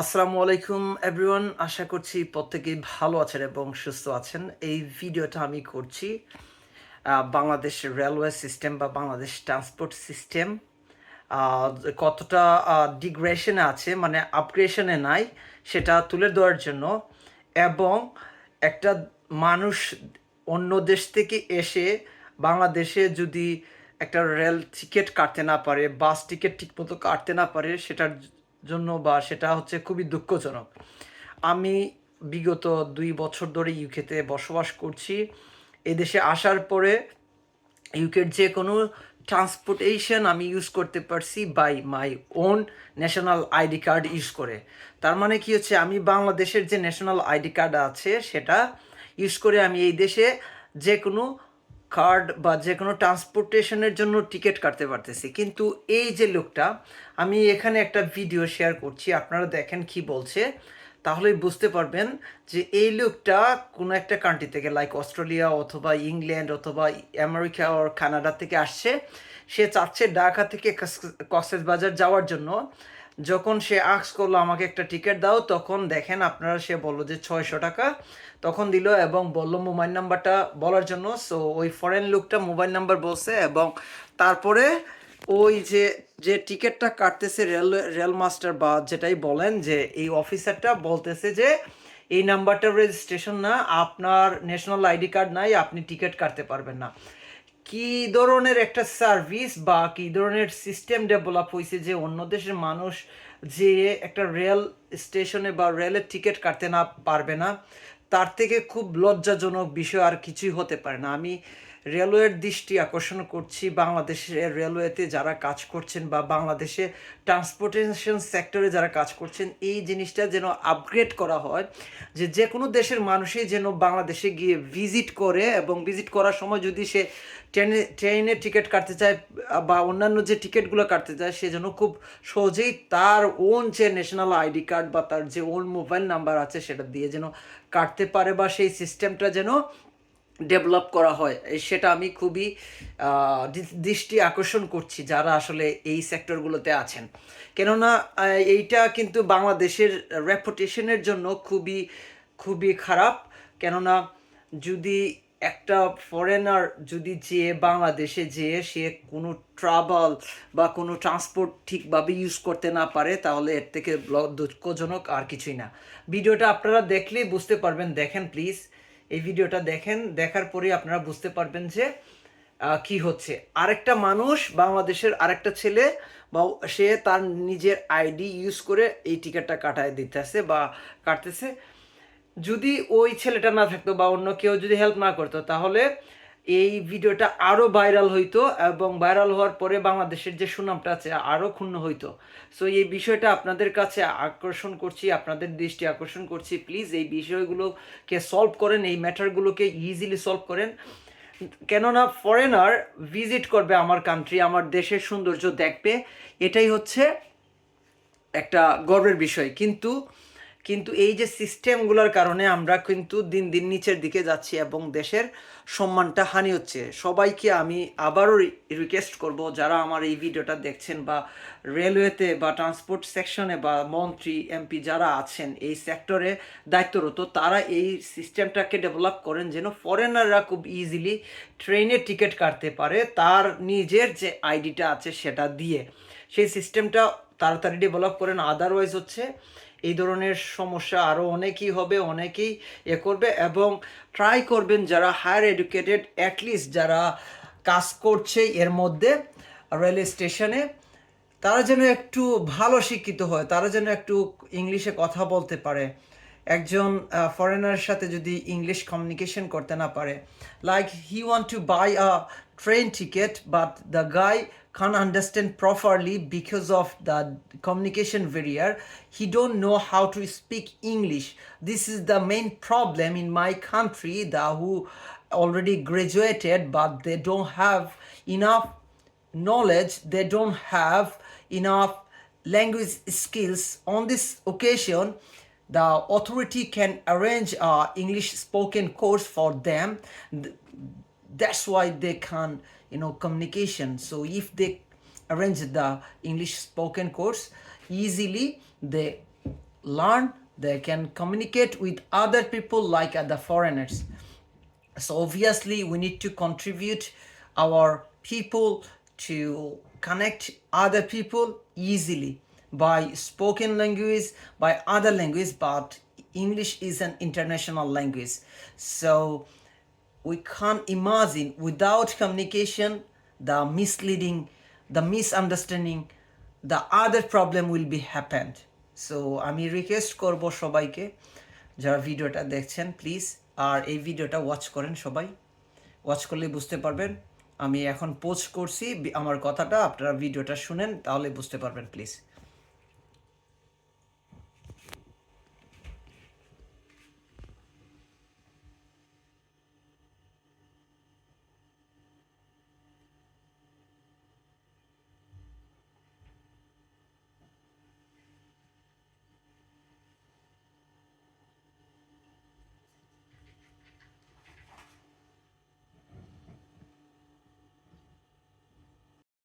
আসসালামু আলাইকুম এভরিওয়ান আশা করছি প্রত্যেকেই ভালো আছেন এবং সুস্থ আছেন। এই ভিডিওটা আমি করছি বাংলাদেশ রেলওয়ে সিস্টেম বা বাংলাদেশ ট্রান্সপোর্ট সিস্টেম কতটা ডিগ্রেশনে আছে মানে আপগ্রেশনে নাই, সেটা তুলে দেওয়ার জন্য। এবং একটা মানুষ অন্য দেশ থেকে এসে বাংলাদেশে যদি একটা রেল টিকিট কাটতে না পারে বাস টিকিট ঠিকমতো কাটতে না পারে, সেটার জন্য বা সেটা হচ্ছে খুবই দুঃখজনক। আমি বিগত দুই বছর ধরে ইউকেতে বসবাস করছি। এদেশে আসার পরে ইউকের যে কোনো ট্রান্সপোর্টেশন আমি ইউজ করতে পারছি by my own national ID card use করে। তার মানে কি হচ্ছে? আমি বাংলাদেশের যে ন্যাশনাল আইডি কার্ড আছে, সেটা ইউজ করে আমি এই দেশে যে কোনো কার্ড বা যে কোনো ট্রান্সপোর্টেশনের জন্য টিকিট কাটতে পারতেছি। কিন্তু এই যে লোকটা, আমি এখানে একটা ভিডিও শেয়ার করছি, আপনারা দেখেন কি বলছে। তাহলে বুঝতে পারবেন যে এই লোকটা কোনো একটা কান্ট্রি থেকে লাইক অস্ট্রেলিয়া অথবা ইংল্যান্ড অথবা আমেরিকা ও কানাডা থেকে আসছে। সে চাচ্ছে ঢাকা থেকে কক্সেস বাজার যাওয়ার জন্য। যখন সে আক্স করল, আমাকে একটা টিকিট দাও, তখন দেখেন আপনারা সে বলল যে ছয়শো টাকা। তখন দিল এবং বলল মোবাইল নাম্বারটা বলার জন্য। সো ওই ফরেন লুকটা মোবাইল নাম্বার বলছে এবং তারপরে ওই যে যে টিকিটটা কাটতেছে রেল রেল মাস্টার বা যেটাই বলেন যে এই অফিসারটা বলতেছে যে, এই নাম্বারটা রেজিস্ট্রেশন না, আপনার ন্যাশনাল আইডি কার্ড নাই, আপনি টিকিট কাটতে পারবেন না। কি ধরনের একটা সার্ভিস বা কি ধরনের সিস্টেম ডেভেলপ হয়েছে যে অন্য দেশের মানুষ যে একটা রেল স্টেশনে বা রেলের টিকিট কাটতে না পারবে না? তার থেকে খুব লজ্জাজনক বিষয় আর কিছুই হতে পারে না। আমি রেলওয়ের দৃষ্টি আকর্ষণ করছি। বাংলাদেশের রেলওয়েতে যারা কাজ করছেন বা বাংলাদেশে ট্রান্সপোর্টেশন সেক্টরে যারা কাজ করছেন, এই জিনিসটা যেন আপগ্রেড করা হয়, যে যে কোনো দেশের মানুষই যেন বাংলাদেশে গিয়ে ভিজিট করে এবং ভিজিট করার সময় যদি সে ট্রেনে, ট্রেনের টিকিট কাটতে চায় বা অন্যান্য যে টিকিটগুলো কাটতে চায়, সে যেন খুব সহজেই তার ওন যে ন্যাশনাল আইডি কার্ড বা তার যে ওন মোবাইল নাম্বার আছে, সেটা দিয়ে যেন কাটতে পারে বা সেই সিস্টেমটা যেন ডেভেলপ করা হয় সেটা আমি খুবই দৃষ্টি আকর্ষণ করছি যারা আসলে এই সেক্টরগুলোতে আছেন। কেননা এইটা কিন্তু বাংলাদেশের রেপুটেশনের জন্য খুবই খুবই খারাপ। কেননা, যদি একটা ফরেনার যদি যেয়ে বাংলাদেশে যেয়ে সে কোনো ট্রাভেল বা কোনো ট্রান্সপোর্ট ঠিকভাবে ইউজ করতে না পারে, তাহলে এর থেকে দুঃখজনক আর কিছুই না। ভিডিওটা আপনারা দেখলেই বুঝতে পারবেন। দেখেন প্লিজ এই ভিডিওটা দেখেন, দেখার পরে আপনারা বুঝতে পারবেন যে কি হচ্ছে। আরেকটা মানুষ বাংলাদেশের আরেকটা ছেলে, বা সে তার নিজের আইডি ইউজ করে এই টিকিটটা কাটায় দিতেছে বা কাটতেছে। যদি ওই ছেলেটা না থাকতো বা অন্য কেউ যদি হেল্প না করতো, তাহলে এই ভিডিওটা আরও ভাইরাল হইতো এবং ভাইরাল হওয়ার পরে বাংলাদেশের যে সুনামটা আছে আরও ক্ষুণ্ণ হইতো। সো এই বিষয়টা আপনাদের কাছে আকর্ষণ করছি, আপনাদের দৃষ্টি আকর্ষণ করছি। প্লিজ এই বিষয়গুলোকে সলভ করেন, এই ম্যাটারগুলোকে ইজিলি সলভ করেন। কেননা ফরেনার ভিজিট করবে আমার কান্ট্রি আমার দেশের সৌন্দর্য দেখবে। এটাই হচ্ছে একটা গর্বের বিষয়। কিন্তু কিন্তু এই যে সিস্টেমগুলোর কারণে আমরা কিন্তু দিন দিন নিচের দিকে যাচ্ছি এবং দেশের সম্মানটা হানি হচ্ছে। সবাইকে আমি আবারও রিকোয়েস্ট করব, যারা আমার এই ভিডিওটা দেখছেন বা রেলওয়েতে বা ট্রান্সপোর্ট সেকশনে বা মন্ত্রী এমপি যারা আছেন এই সেক্টরে দায়িত্বরত, তারা এই সিস্টেমটাকে ডেভেলপ করেন যেন ফরেনাররা খুব ইজিলি ট্রেনের টিকিট কাটতে পারে, তার নিজের যে আইডিটা আছে সেটা দিয়ে। সেই সিস্টেমটা তাড়াতাড়ি ডেভেলপ করেন আদারওয়াইজ হচ্ছে এই ধরনের সমস্যা আরও অনেকই হবে, অনেকেই এ করবে এবং ট্রাই করবেন যারা হায়ার এডুকেটেড অ্যাটলিস্ট যারা কাজ করছে এর মধ্যে রেল স্টেশনে তারা যেন একটু ভালো শিক্ষিত হয়, তারা যেন একটু ইংলিশে কথা বলতে পারে। একজন ফরেনার সাথে যদি ইংলিশ কমিউনিকেশন করতে না পারে like he want to buy a train ticket but the guy can't understand properly because of the communication barrier. He don't know how to speak english. This is the main problem in my country the who already graduated but they don't have enough knowledge. They don't have enough language skills. On this occasion the authority can arrange a english spoken course for them. That's why they can you know communication. So if they arrange the english spoken course easily they learn they can communicate with other people like other foreigners. So obviously we need to contribute our people to connect other people easily by spoken language by other language but english is an international language. So we can't imagine without communication, the misleading, the misunderstanding, the other problem will be happened. So আমি request করব সবাইকে, যারা ভিডিওটা দেখছেন please আর এই ভিডিওটা watch করেন সবাই। ওয়াচ করলে বুঝতে পারবেন, আমি এখন পোস্ট করছি, আমার কথাটা, আপনারা ভিডিওটা শুনেন, তাহলে বুঝতে পারবেন প্লিজ